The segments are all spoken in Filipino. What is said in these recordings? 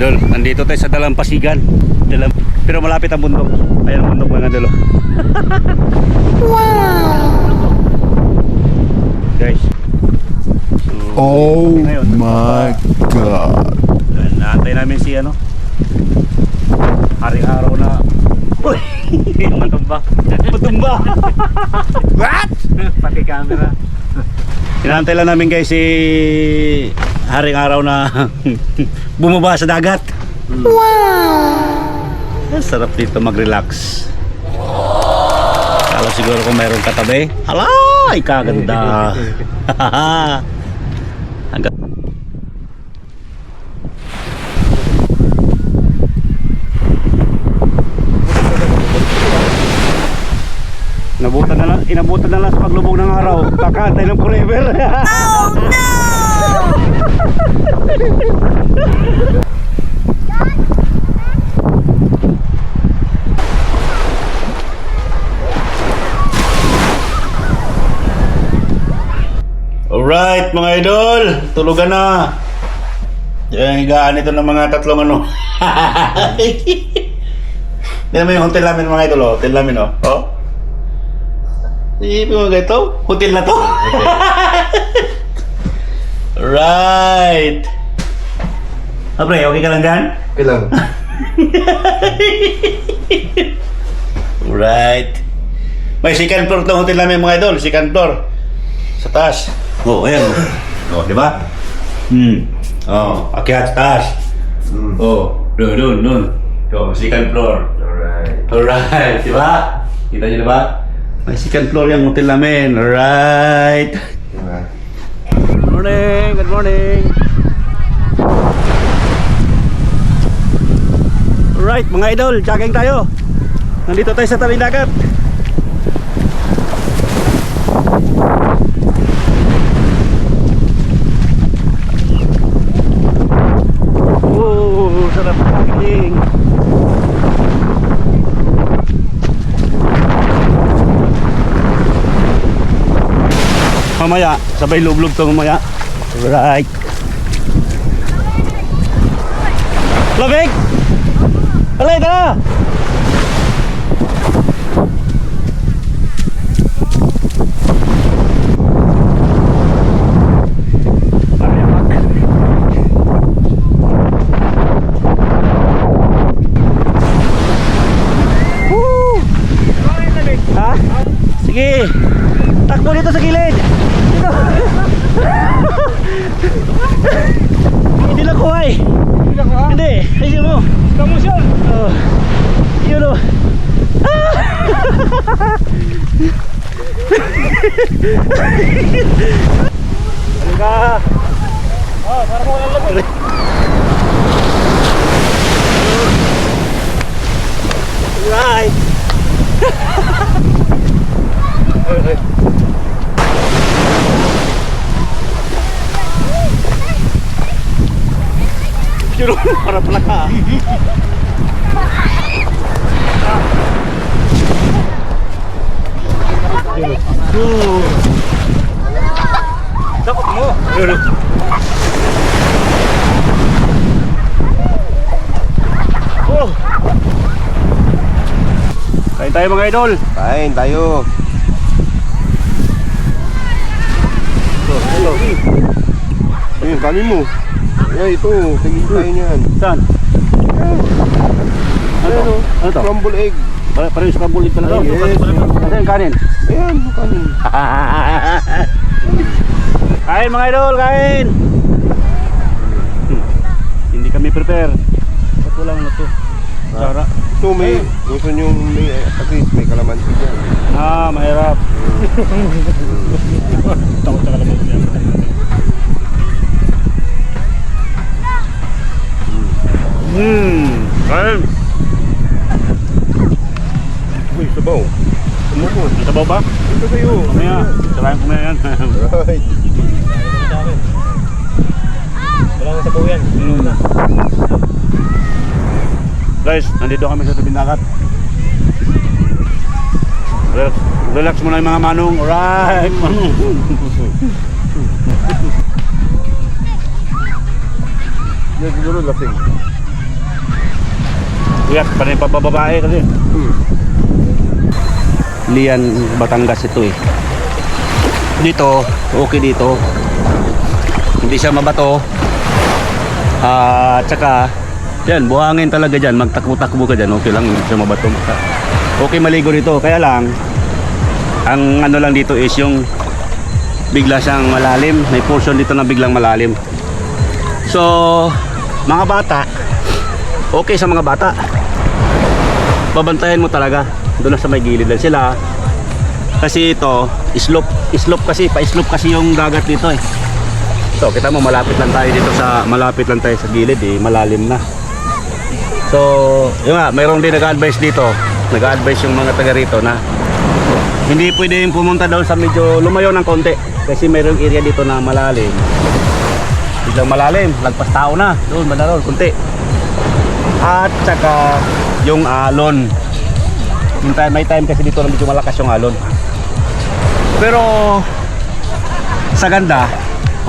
Idol, nandito tayo sa Dalampasigan. Dalam pero malapit ang bundok. Ayan ang bundok mga idol. wow! Guys. So, Oh ngayon, my god. Naantay namin si ano. Haring araw na Uy! Matumba. Matumba. What? Pati camera. Inaantay lang namin guys si Haring araw na bumaba sa dagat. Wow! Ang sarap dito mag-relax. Kala siguro kung mayroong katabi. Hala! Ay kaganda. Hanggang Nabutan na lang, inabutan na lang sa paglubog ng araw. Kakantay ng forever. Alright mga idol, tulugan na. Yung higaan ito ng mga tatlong ano. Tignan mo yung hotel namin mga idol, oh. hotel namin oh. oh. Isipin mo ganito, hotel na to. Right. Ah, pre, okay ka lang dyan? Okay lang. Right. May second floor tong hotel namin mga idol, second floor. Sa taas. Oh, ayan. Oh, oh di ba? Hmm. Oh, akyat sa taas. Mm. Oh, doon, doon, doon. Oh, second floor. Alright. Alright, di ba? Kita niyo di ba? May second floor yung hotel namin. Alright. Diba? Good morning, good morning. Alright, mga idol, jogging tayo. Nandito tayo sa tabing dagat. Oh, sarap jogging. Mamaya, sabay lublog to mamaya. Right. Labig! Alay, tara! Woo! Ha? Sige! Takbo dito sa gilid! Dito! Hindi lang kuhay! Hindi! Ayun mo! Kamu siya! Oh. Yun o! Halika! Oh, para mo walang lamig! Right! Yun para pala ka. Dapat mo. Oh. Kain tayo mga idol. Kain tayo. Ito, hello. Ayun, kami mo. Ay, ito. Tingin tayo niyan. Saan? Ano? Ano to? Crumble egg. Pare pareho sa kabulit pala. Yes. Yung kanin? Ayan, kanin. kain mga idol, kain! Hmm. Hindi kami prepare. Ba't wala mo na to? Sara. Ito, may, gusto nyo may, at least may kalamansi dyan. Ah, mahirap. Takot sa kalaman niya. Hmm. Kain. Uy, sabaw. Tumukot. Ang sabaw ba? Ito kayo. Mamaya. Sarayan ko na yan. Right. Wala nga sa buyan. Hmm. Guys, nandito kami sa dagat. Relax, relax muna yung mga manong. Alright, manong. Yan siguro lasing. Iyak, panay pababae kasi. Lian, Batangas ito eh. Dito, okay dito. Hindi siya mabato. Ah, tsaka, yan, buhangin talaga dyan. Magtakbo-takbo ka dyan, okay lang. Hindi siya mabato. Okay maligo dito. Kaya lang, ang ano lang dito is yung bigla siyang malalim. May portion dito na biglang malalim. So, mga bata, okay sa mga bata. Babantayan mo talaga. Doon sa may gilid lang sila. Kasi ito, slope, slope kasi, pa-slope kasi yung dagat dito eh. So, kita mo malapit lang tayo dito sa malapit lang tayo sa gilid eh, malalim na. So, yun nga, mayroong din nag-advise dito. Nag-advise yung mga taga rito na hindi pwede yung pumunta doon sa medyo lumayo ng konti kasi mayroong area dito na malalim. Biglang malalim, lagpas tao na. Doon, mandaron, konti. At saka yung alon. Yung may time kasi dito na medyo malakas yung alon. Pero sa ganda,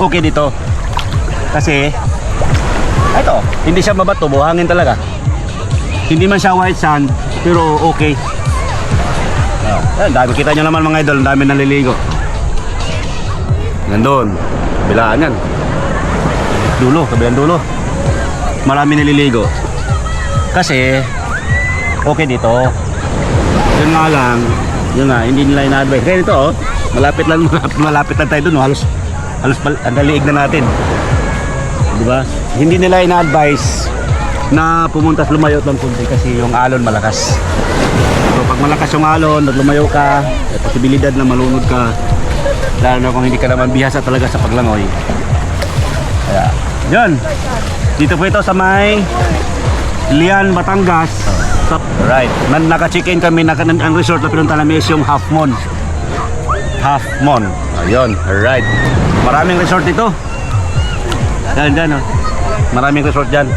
okay dito. Kasi ito, hindi siya mabato, buhangin talaga. Hindi man siya white sand, pero okay. Ayan, dami kita nyo naman mga idol, ang dami naliligo. Nandun, kabilaan yan. Dulo, kabilang dulo. Marami naliligo. Kasi, okay dito. Yun nga lang, yun nga, hindi nila ina-advise. Kaya dito, oh, malapit lang, malapit, malapit lang tayo dun, oh, halos, halos ang daliig na natin. Di ba? Hindi nila ina-advise na pumunta sa lumayo ng kunti kasi yung alon malakas. So pag malakas yung alon, at lumayo ka, may posibilidad na malunod ka. Lalo na kung hindi ka naman bihasa talaga sa paglangoy. Kaya, yun. Dito po ito sa may Lian, Batangas. Stop. Right. Man, naka-check-in kami, naka, ang resort na pinunta namin is yung Half Moon. Half Moon. Ayun, alright. Maraming resort dito. Yan, dyan, oh. Maraming resort dyan.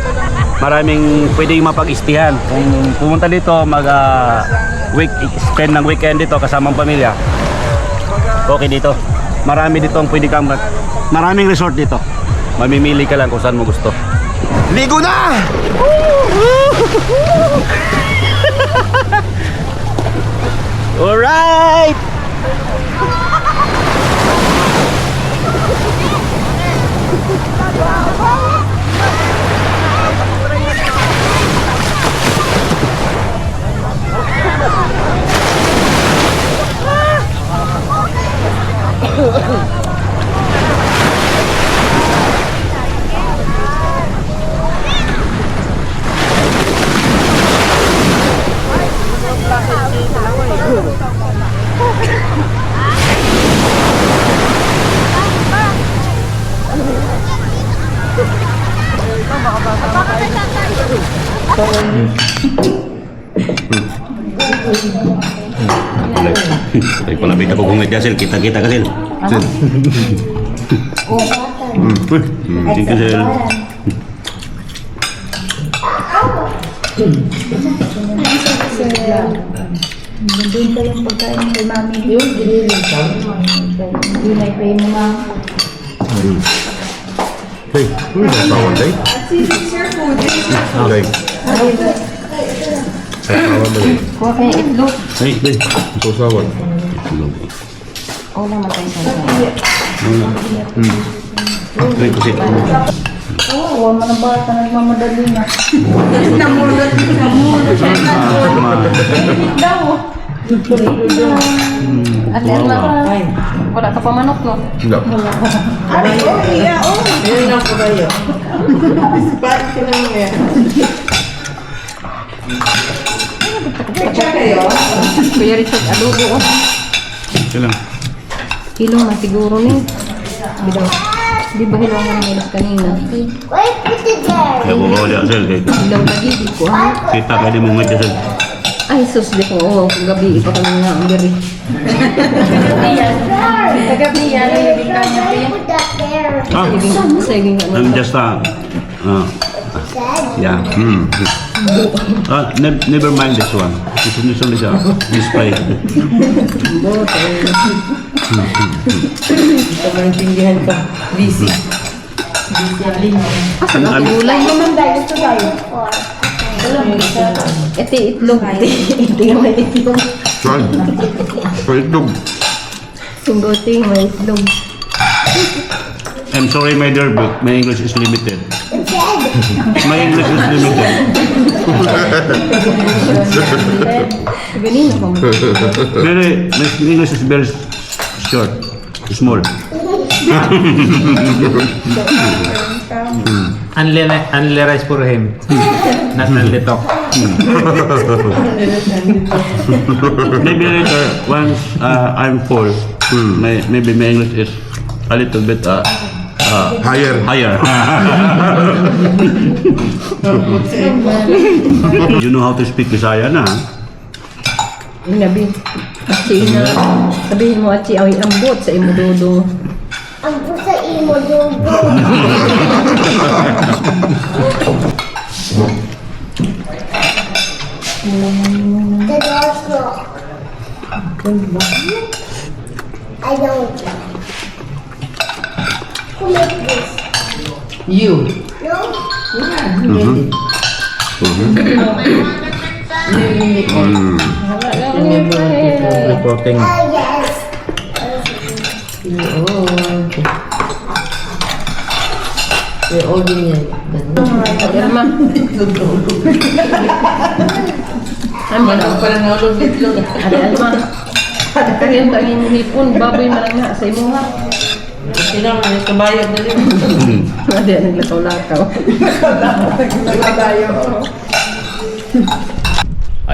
Maraming pwedeng mapag-istihan. Kung pumunta dito, mag ah, week, spend ng weekend dito kasamang pamilya. Okay dito. Marami dito ang pwede kang Maraming resort dito. Mamimili ka lang kung saan mo gusto. Ligo na! Alright! Ay, palapit ako kung medya, Sel. Kita-kita ka, Sel. Sel. Hmm, Thank you, Sel. Doon pa yung pagkain kay mami. Yung giniling ka? Yun ay pay mo ma. Hey, ano yung asawa, Day? Okay. Sa asawa mo, Day. Kuha kayo itlog. Ay, Sel. Sa asawa. O lang matay sa kanya. Ay, kasi. Oo, huwag mo na bata nagmamadali na. At Erma, wala ka pa manok no? Hindi. Kuya Richard, adobo oh. Ito lang. Hilong na siguro ni. Bidaw. Di ba hilong ang nilas kanina? Kaya ko ba ulit, Sel. Kaya Hilaw lagi, di ko ha. kita ka di mo medya, Sel. Ay, sus, di ko. Oh, gabi pa kami nga ang diri. Gabi yan, ay hindi ka niya. Ah. I'm just, uh, uh, yeah. Hmm. Ah, ne- never mind this one. This is only sa display. maintindihan ka. Busy. Asa na gulay? Ito itlog. Ito yung itlog. Saan? Sa itlog. Sungguting may itlog. I'm sorry, my dear book. My English is limited. My English is limited. Ganun ako. Very, my English is very short, small. Only, only rice for him. Not only talk. Maybe later, once uh, I'm full, may, maybe my English is a little bit uh, uh, Higher. higher. you know how to speak Bisaya na. Nabi. Achi na. Sabihin mo, Achi, ay ambot sa imo dodo. Ang pusa imo locked. I don't. Who made this? You. No? Reporting. Ah, yes. You're holding it. Irma. Ano na? Parang nalog dito. Ada Alma. Kaya tangin hipon, baboy marang na sa imo ha. Kailangan na kabayad na rin. Ada naglakaw-lakaw.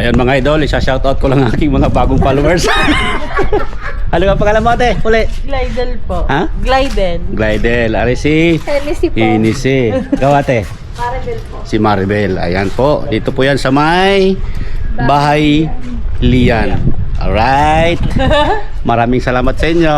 Ayan mga idol, isa-shoutout ko lang aking mga bagong followers. ano nga pangalan mo ate? Uli. Glidel po. Ha? Glidel. Glidel, ari si Felicity po. Inisi. Ikaw ate? Maribel po. Si Maribel. Ayan po. Dito po yan sa may Bahay Lian. Alright. Maraming salamat sa inyo.